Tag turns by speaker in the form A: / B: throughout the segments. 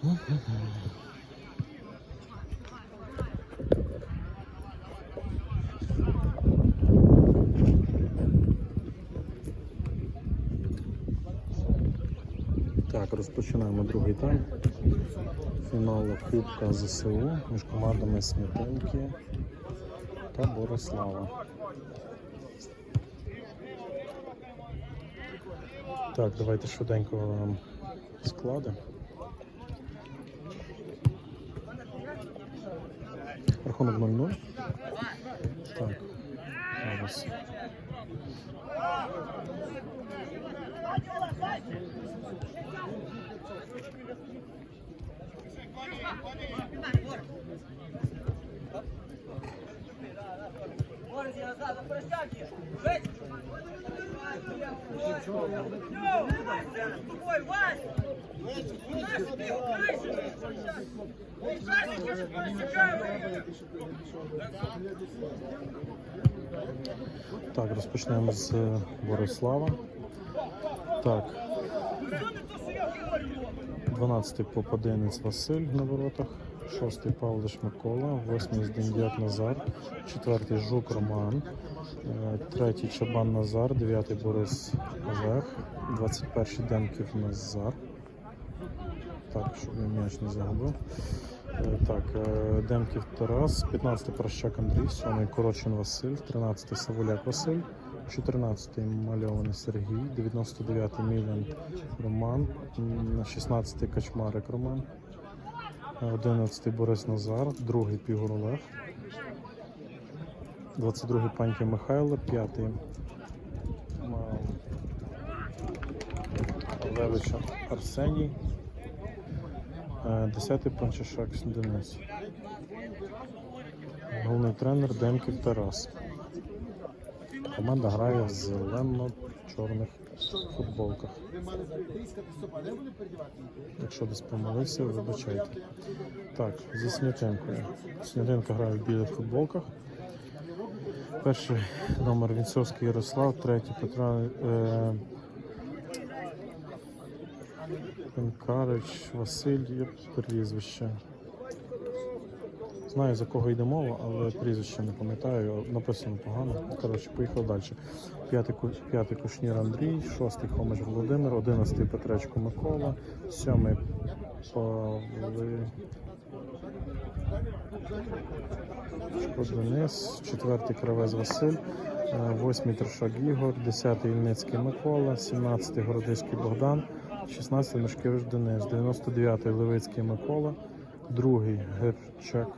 A: Так, розпочинаємо другий тайм. Фіналу Кубка ЗСУ між командами Сметенки та Борислава. Так, давайте швиденько склади. Рахунок 0-0. Так, зараз. Так, розпочнемо з е, Борислава. Так. 12-й Попадинець Василь на воротах, 6-й Павлиш Микола, 8-й Здендяк Назар, 4-й Жук Роман, 3-й Чабан Назар, 9-й Борис Олег, 21-й Демків Назар. Так, щоб я м'яч не загубив. Е, Так, е, Демків Тарас, 15-й Прощак Андрій, 7-й Корочин Василь, 13-й Савуляк Василь, 14-й Мальований Сергій, 99-й Мілян Роман, 16-й Качмарик Роман, 11-й Борис Назар, 2-й Пігор Олег, 22-й Паньки Михайло, 5-й Левича Арсеній, е, 10-й Панчишак Денис. Головний тренер Демків Тарас. Команда грає в зелено-чорних футболках. Якщо десь помилився, вибачайте. Так, зі Снятинкою. Снятинка грає в білих футболках. Перший номер Вінцовський Ярослав, третій Петра е, Пенкарич Василь, є прізвище. Знаю, за кого йде мова, але прізвище не пам'ятаю, написано погано. Коротше, поїхав далі. П'ятий, п'ятий Кушнір Андрій, шостий Хомич Володимир, одинадцятий Петречко Микола, сьомий Павли... Денис, четвертий Кравець Василь, е, восьмий Трошак Ігор, десятий Ільницький Микола, сімнадцятий Городиський Богдан, шістнадцятий Мишкевич Денис, 99-й Левицький Микола, другий Герчак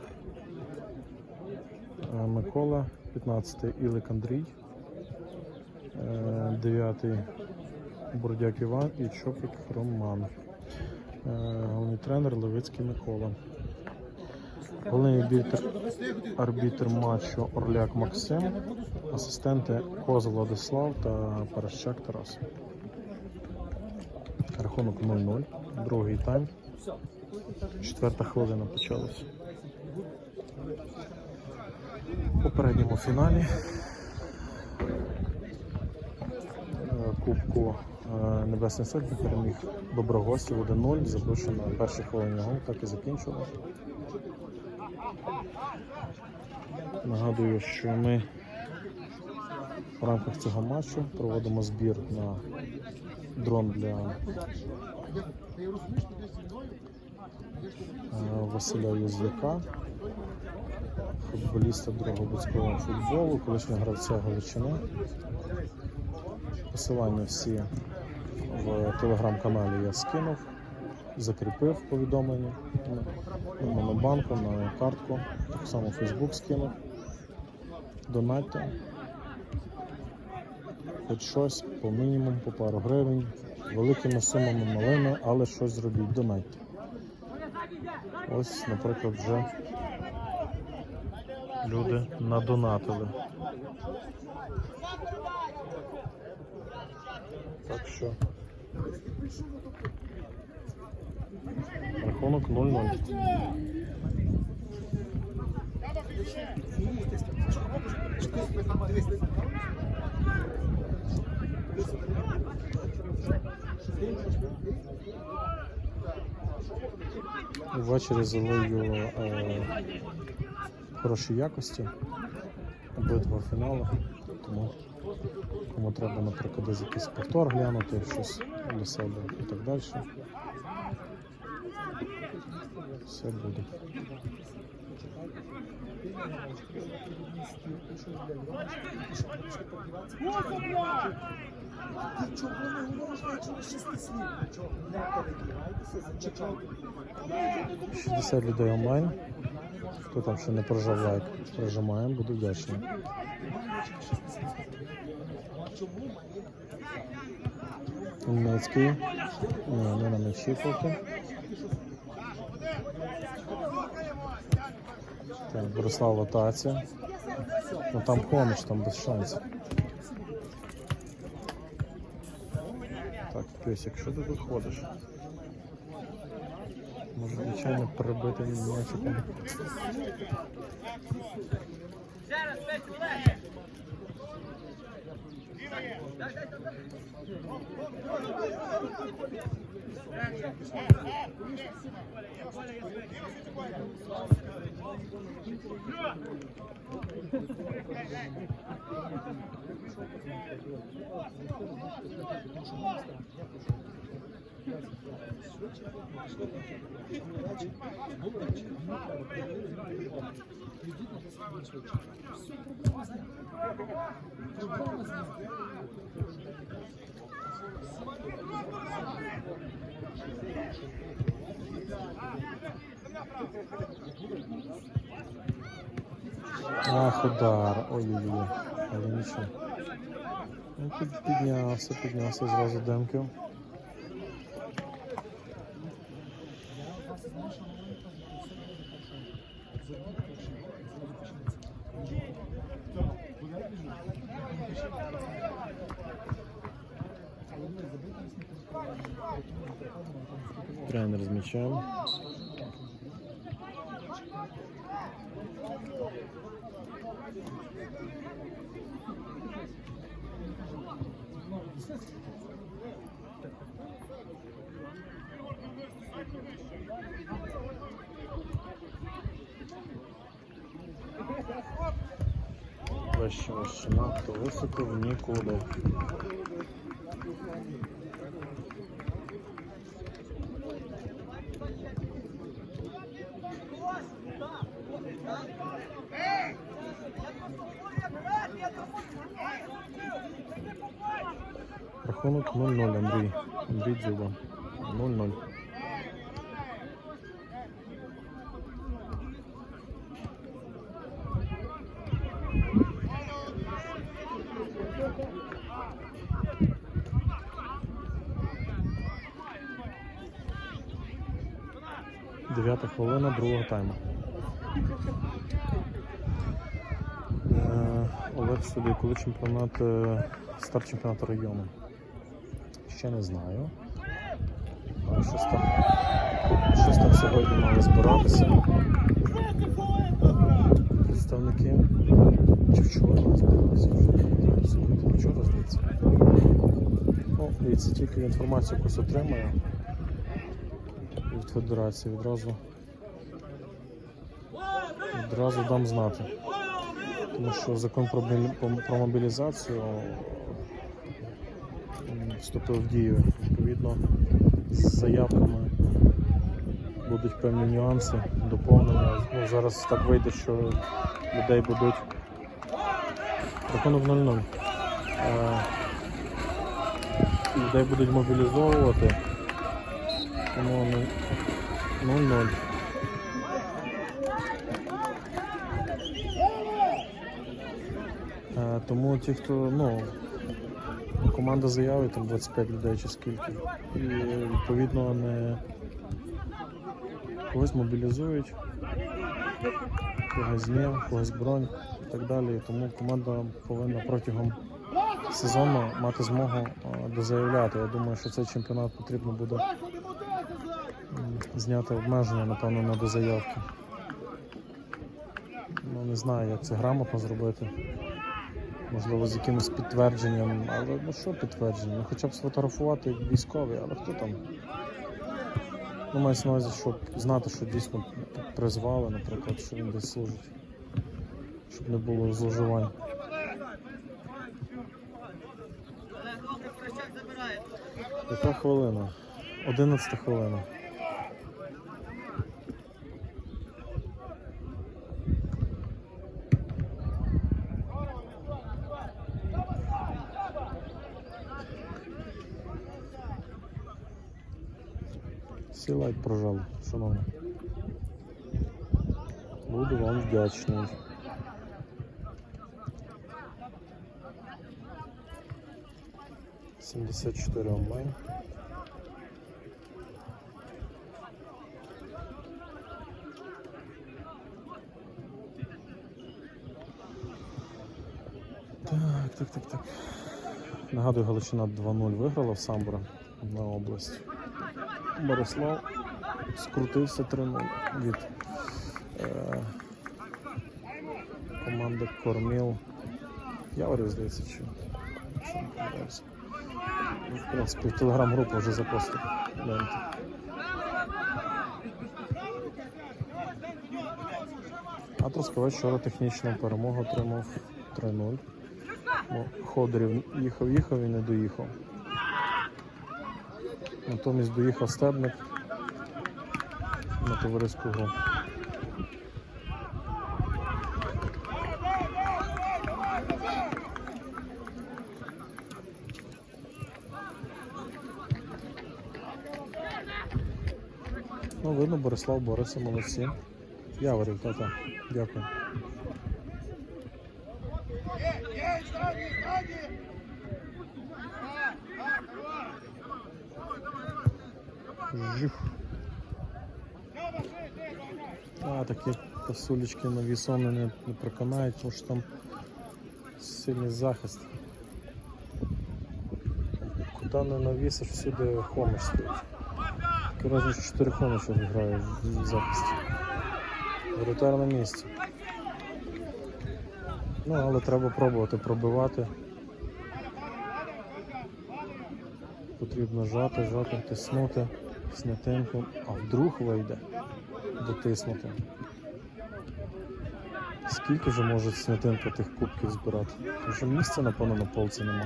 A: Е, Микола, 15-й Ілик Андрій, 9-й Бурдяк Іван і Чопик Роман. Е, Головний тренер Левицький Микола. Головний арбітр, арбітр матчу Орляк Максим, асистенти Коза Владислав та Паращак Тарас. Рахунок 0-0, другий тайм. Четверта хвилина почалась. У попередньому фіналі е, Кубку е, Небесний Сотні переміг Доброгостів 1-0, забивши на першій хвилині гол, так і закінчили. Нагадую, що ми в рамках цього матчу проводимо збір на дрон для е, Василя Юзляка футболіста Дрогобицького футболу, колишнього гравця Галичини. Посилання всі в телеграм-каналі я скинув, закріпив повідомлення на монобанку, на картку, так само Фейсбук скинув. Донатьте. Хоч щось по мінімуму, по пару гривень, великими сумами, малими, але щось зробіть, донатьте. Ось, наприклад, вже люди надонатили. Так що рахунок 0-0. Ввечері залию е, хорошої якості. Обидва фінали. Тому кому треба, наприклад, десь якийсь повтор глянути, щось для себе і так далі. Все буде.
B: Ти чого не говориш нічого шести слів? Не перебігайтеся, зачекайте.
A: 60 людей онлайн. Хто там ще не прожав лайк, прожимаємо, буду вдячний. Німецький. Ні, не на м'ячі поки. Так, Борислав Лотація. Ну там поміч, там без шансів. Песик, що ти тут ходиш? Може, звичайно, перебити м'ячиком. Ах, удар. Ой-ой-ой. Але нічого. Ну, під- піднявся, піднявся зразу демків. Тренер з м'ячем. Вище, надто високо в нікуди. Рахунок 0-0, Андрій. Андрій Дзюба. 0-0. Дев'ята хвилина другого тайму. Е, Олег собі, коли чемпіонат, е, старт чемпіонату району. Ще не знаю. Але щось там, щось там сьогодні мали збиратися. Представники. Чи вчора збиралися? Вчора здається. Ну, дивіться, тільки інформацію якусь отримаю від федерації відразу. Відразу дам знати. Тому що закон про, мобілізацію вступив в дію. Відповідно, з заявками будуть певні нюанси, доповнення. Ну, зараз так вийде, що людей будуть. Рахунок 0-0. Е, Людей будуть мобілізовувати. Тому ну, 0-0. Е, Тому ті, хто, ну, команда заявить там 25 людей чи скільки. І відповідно не когось мобілізують, когось ні, когось бронь і так далі. Тому команда повинна протягом сезону мати змогу дозаявляти. Я думаю, що цей чемпіонат потрібно буде зняти обмеження, напевно, на дозаявки. Ну, не знаю, як це грамотно зробити. Можливо, з якимось підтвердженням, але ну що підтвердження? Ну, хоча б сфотографувати як військовий, але хто там? Ну, мається на увазі, щоб знати, що дійсно призвали, наприклад, що він десь служить. Щоб не було зловживань. Яка хвилина? Одинадцята хвилина. Лайк прожали, шановні. Буду вам вдячний. Сімдесят чотири онлайн. Так, так, так, так. Нагадую, Галичина 2-0 виграла в Самбора на область. Борислав скрутився 3-0 від е, команди Корміл. Яворів, здається, чи, чи не помиляюся. Ну, В принципі, телеграм-групу вже запостив. А Трускавець вчора технічну перемогу отримав 3-0. Ну, Ходорів їхав, їхав і не доїхав. Натомість доїхав стебник на товариську гру. Ну, видно, Борислав бореться, молодці. Яворів, та-та. Дякую. Жих. А, такі косулечки на вісони не, не проконають, тому що там сильний захист. Куди не навісиш, всюди хомиш стоїть. Що 4 хомича грає в захисті. Воротар на місці. Ну, але треба пробувати пробивати. Потрібно жати, жати, тиснути, снятенько, а вдруг вийде дотиснути. Скільки вже може снятинка тих кубків збирати? Вже місця, напевно, на полці нема.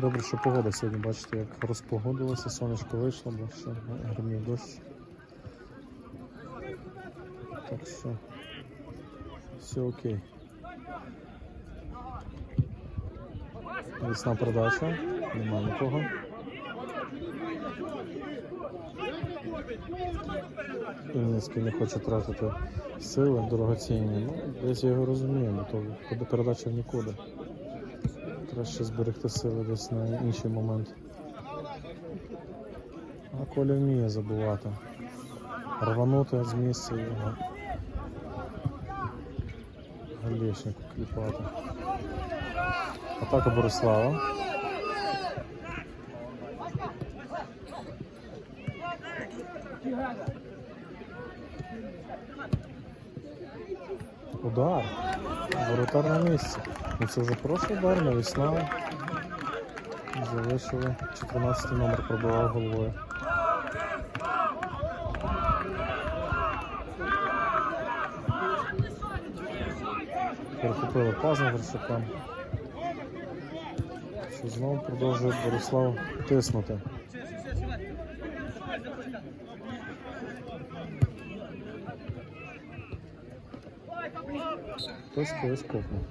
A: Добре, що погода сьогодні, бачите, як розпогодилося, сонечко вийшло, бо ще гримів дощ. Так що все окей. Весна передача, немає нікого. Вінницький не хоче тратити сили дорогоцінні. Ну, десь я його розумію, то буде передача в нікуди. Краще зберегти сили десь на інший момент. А Коля вміє забувати. Рванути з місця його галішнику кліпати. Атака Борислава. Удар. Воротар на місці. Ну це вже хороший удар, навісна. Залишили. 14 номер пробивав головою. Перехопили пазу Вершакам. Що знову продовжує Борислав тиснути. Хтось когось копнув.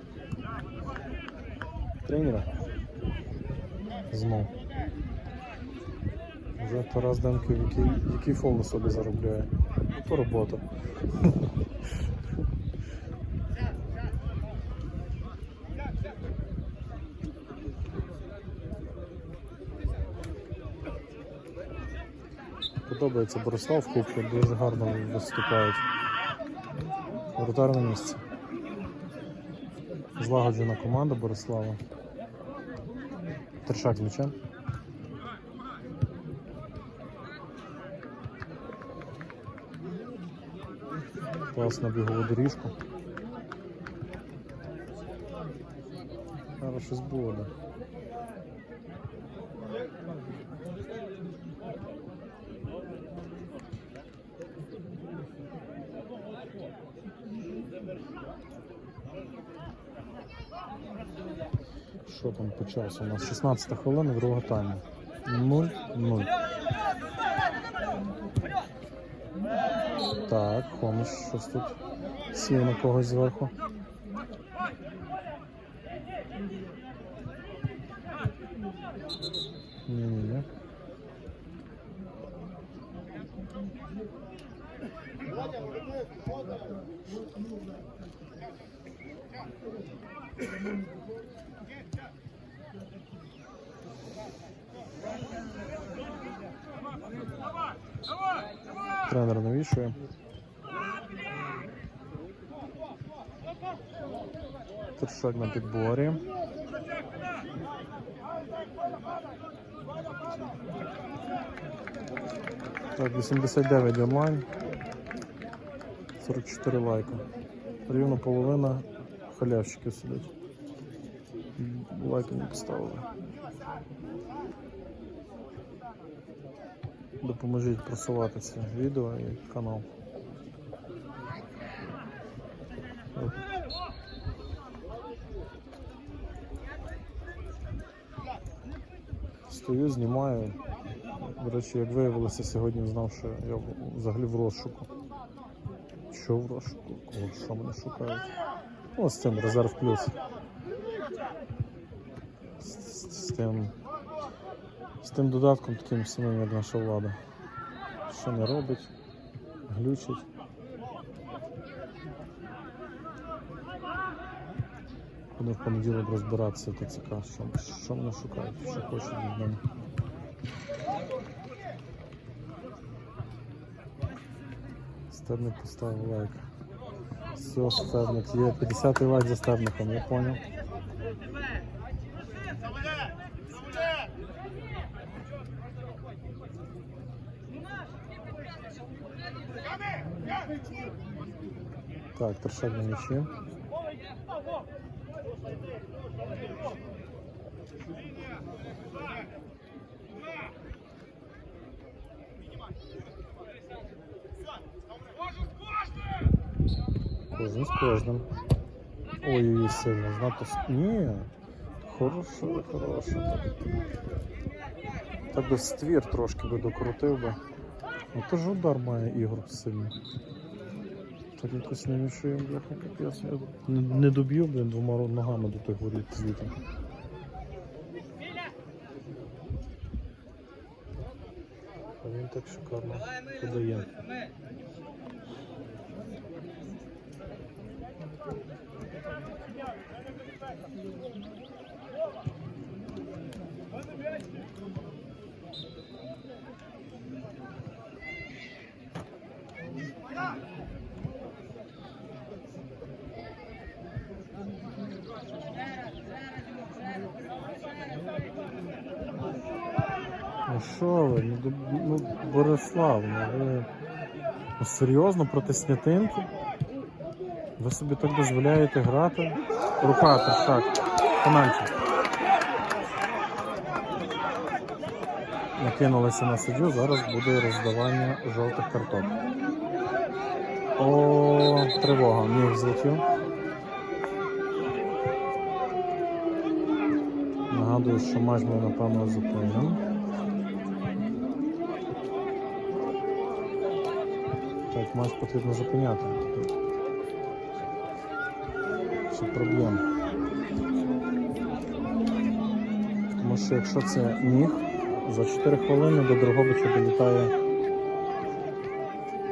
A: Тренера. Знов. Вже Тарас Демків, який, який фол на собі заробляє. То робота. подобається Борислав Кубка, дуже гарно виступають. Воротар на. Злагоджена команда Борислава. Тершак з м'ячем. Пас на бігову доріжку. Зараз щось буде. Що там по часу? У нас 16 хвилина другого тайму. 0-0. Так, Хомиш щось тут сів на когось зверху. Ні-ні-ні. Тренер навішує. Тершак на підборі. Так, 89 онлайн. 44 лайка. Рівно половина халявщиків сидить. Лайки не поставили. Допоможіть просувати це відео і канал. Стою, знімаю. До речі, як виявилося, сьогодні знав, що я взагалі в розшуку. Що в розшуку? Що мене шукають? О, з цим резерв плюс. З, з, з тим. З тим додатком таким самим, як наша влада. Що не робить, глючить. Буду в понеділок розбиратися ТЦК, що, що мене шукають, що хочуть від мене. Стерник поставив лайк. Все, стерник є. 50 лайк за стерником, я понял. Так, торшак на мячі. З кожним. Ой, сильно, знато. с- Ні. Хорошо, хорошо. Так, би ствір трошки би докрутив би. Ну то ж удар має ігор сильний. Так якось не мішує, бляха, капець. Не, не доб'ю, блін, двома ногами до тих воріт звідти. Він так шикарно подає. Ну що ви, ну, ну Борислав, ну ви серйозно проти снятинки? Ви собі так дозволяєте грати? Рука, тершак, пенальті. Накинулися на суддю, зараз буде роздавання жовтих карток. О, тривога, міг злетів. Нагадую, що матч ми напевно зупинимо. Так, матч потрібно зупиняти. Це проблема. Тому що якщо це міг, за 4 хвилини до Дрогобича долітає.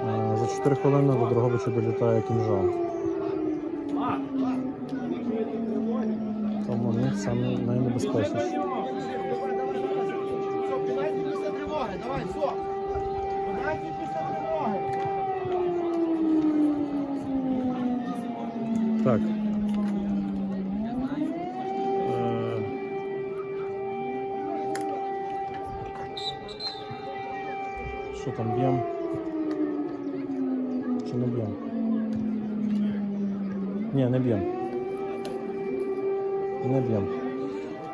A: е, За 4 хвилини до Дрогобича долітає кінжал. Тому міг саме найнебезпечніше. Так. там б'ємо. Чи не б'ємо? Ні, не б'ємо. Не б'ємо.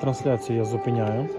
A: Трансляцію я зупиняю.